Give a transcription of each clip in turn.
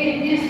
it is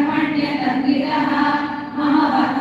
कर्मण्यकर्मितः Mahabharat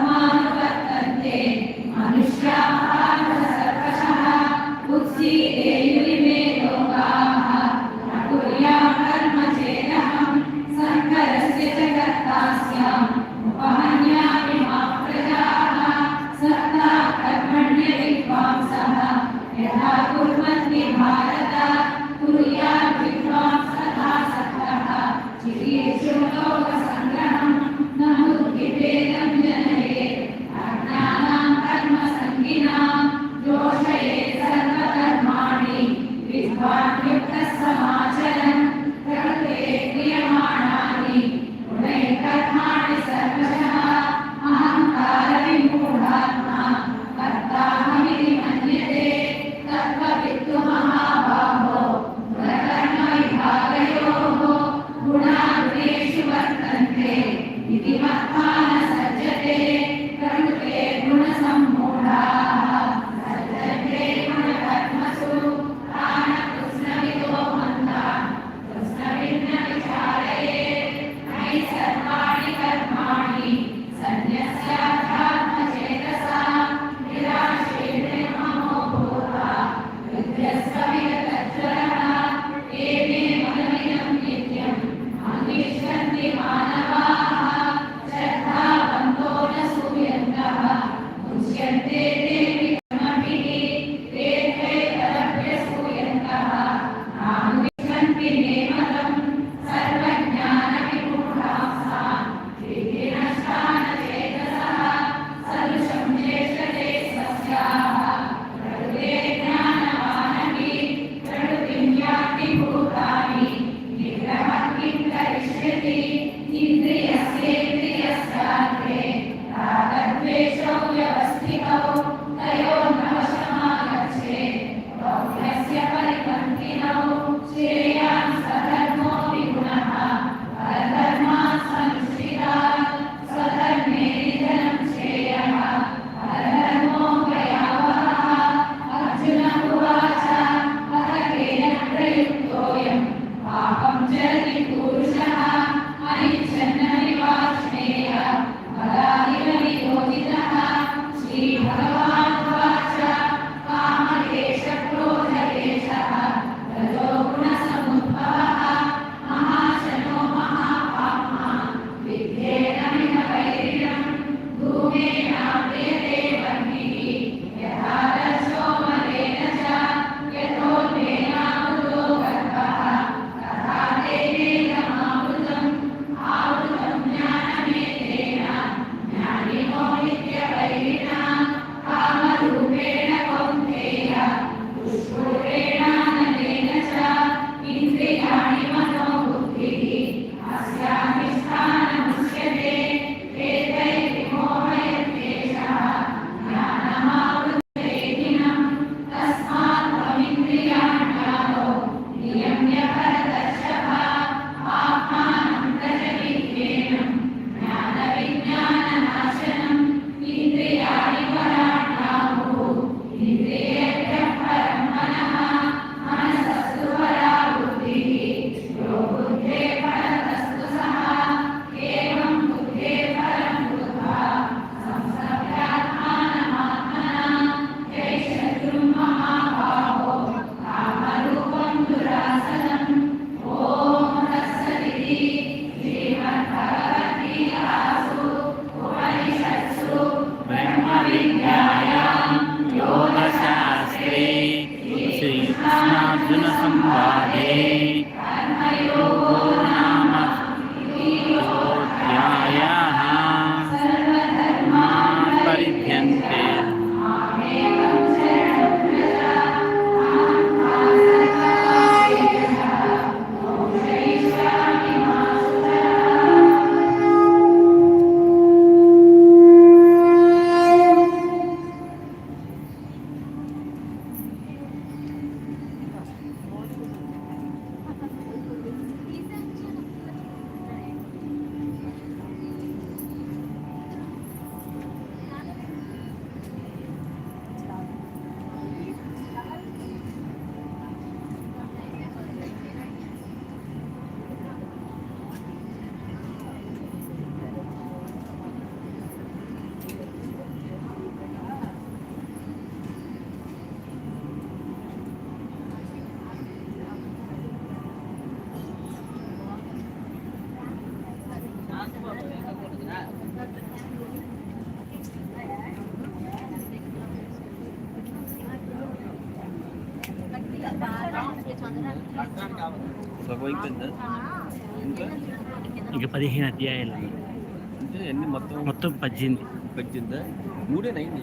Amen. సగం అయిపోయిందా ఇంకా ఇక పదిహేను అధ్యాయాలు ఉన్నాయి. అంటే ఎన్ని మొత్తం మొత్తం పద్దెనిమిది పద్దెనిమిదా మూడేనైంది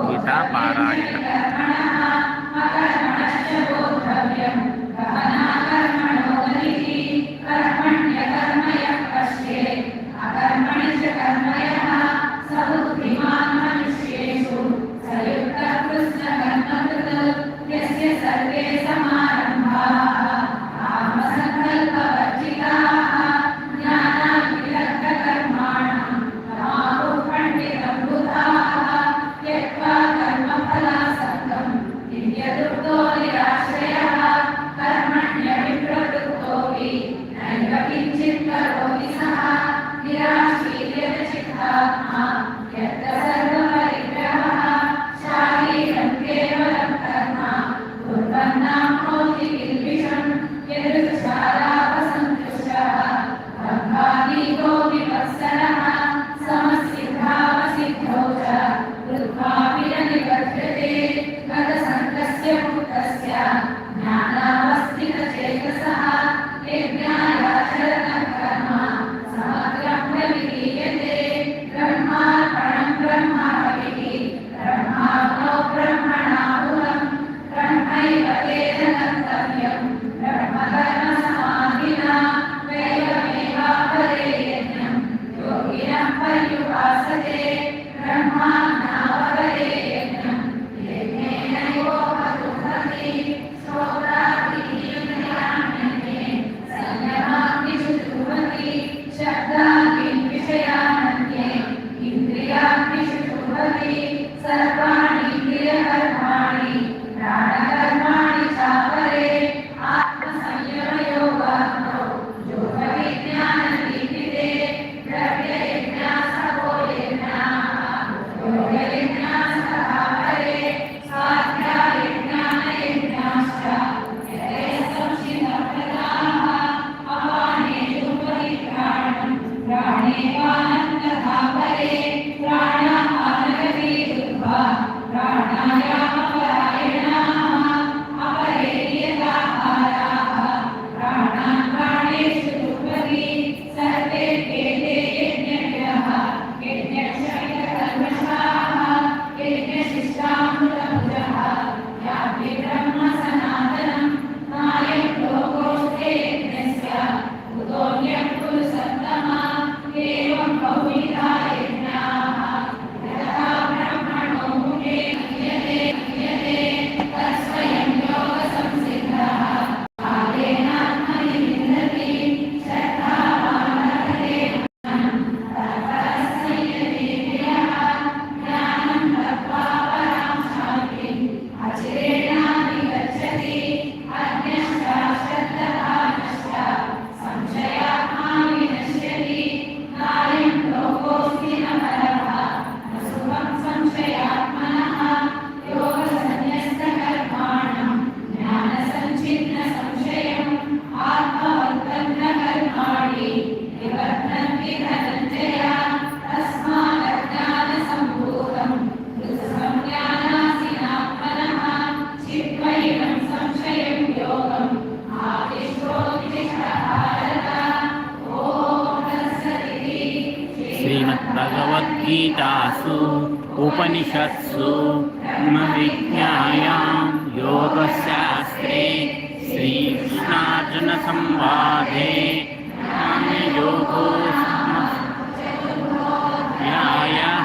गीता पारायण उपनिषत्सु विज्ञायां योगशास्त्रे श्रीकृष्णार्जुनसंवादे योगो न्यायः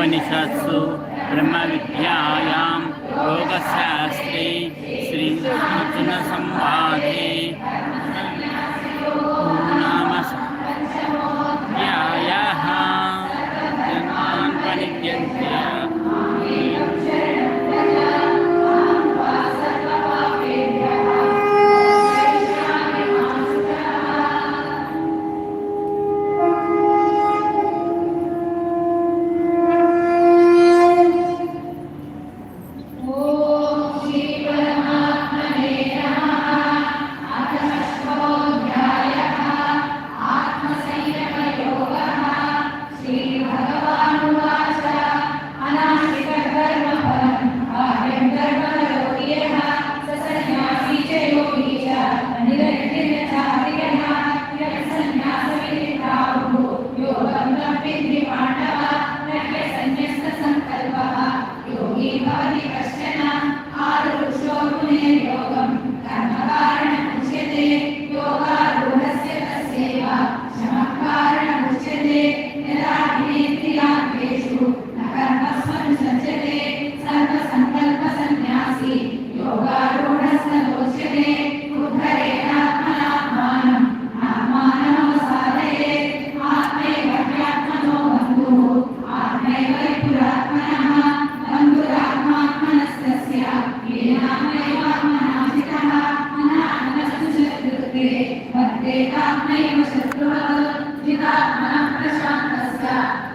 उपनिषत्सु ब्रह्मविद्या योगी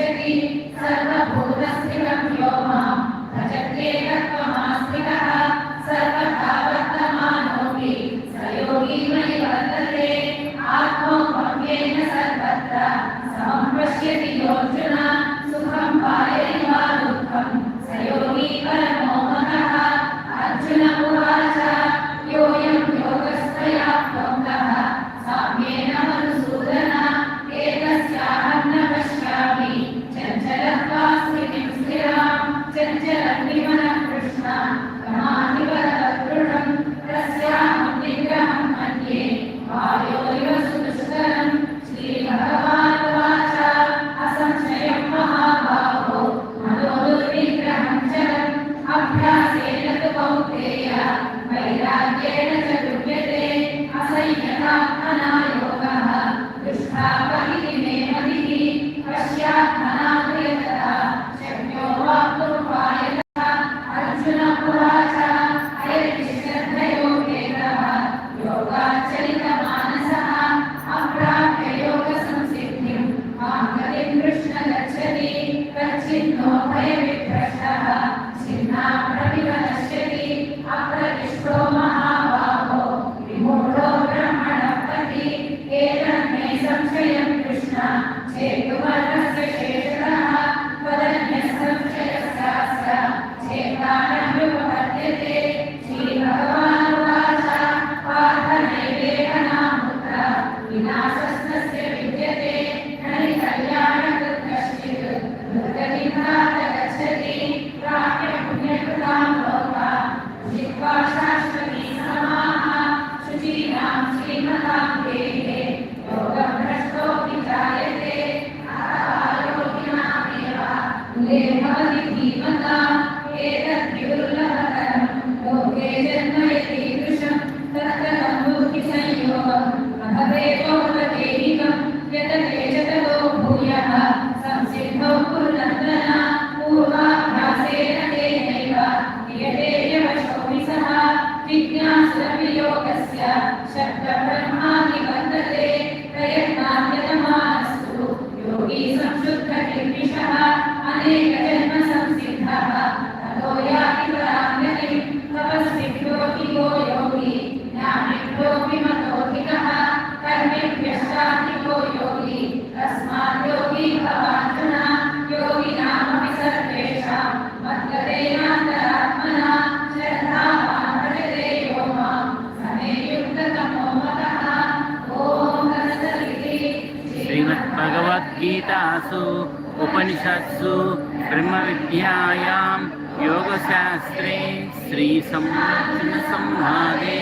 పశ్యతి సర్వభూతస్థితం యో మాం భజత్యేన త్వమాస్థితః సర్వథా వర్తమానోపి సయోగి మయి వర్తతే ఆత్మౌపమ్యేన సర్వత్ర సమం పశ్యతి యోర్జున ఉపనిషత్సు బ్రహ్మ విద్యాయాం యోగశాస్త్రే శ్రీ సంహాదే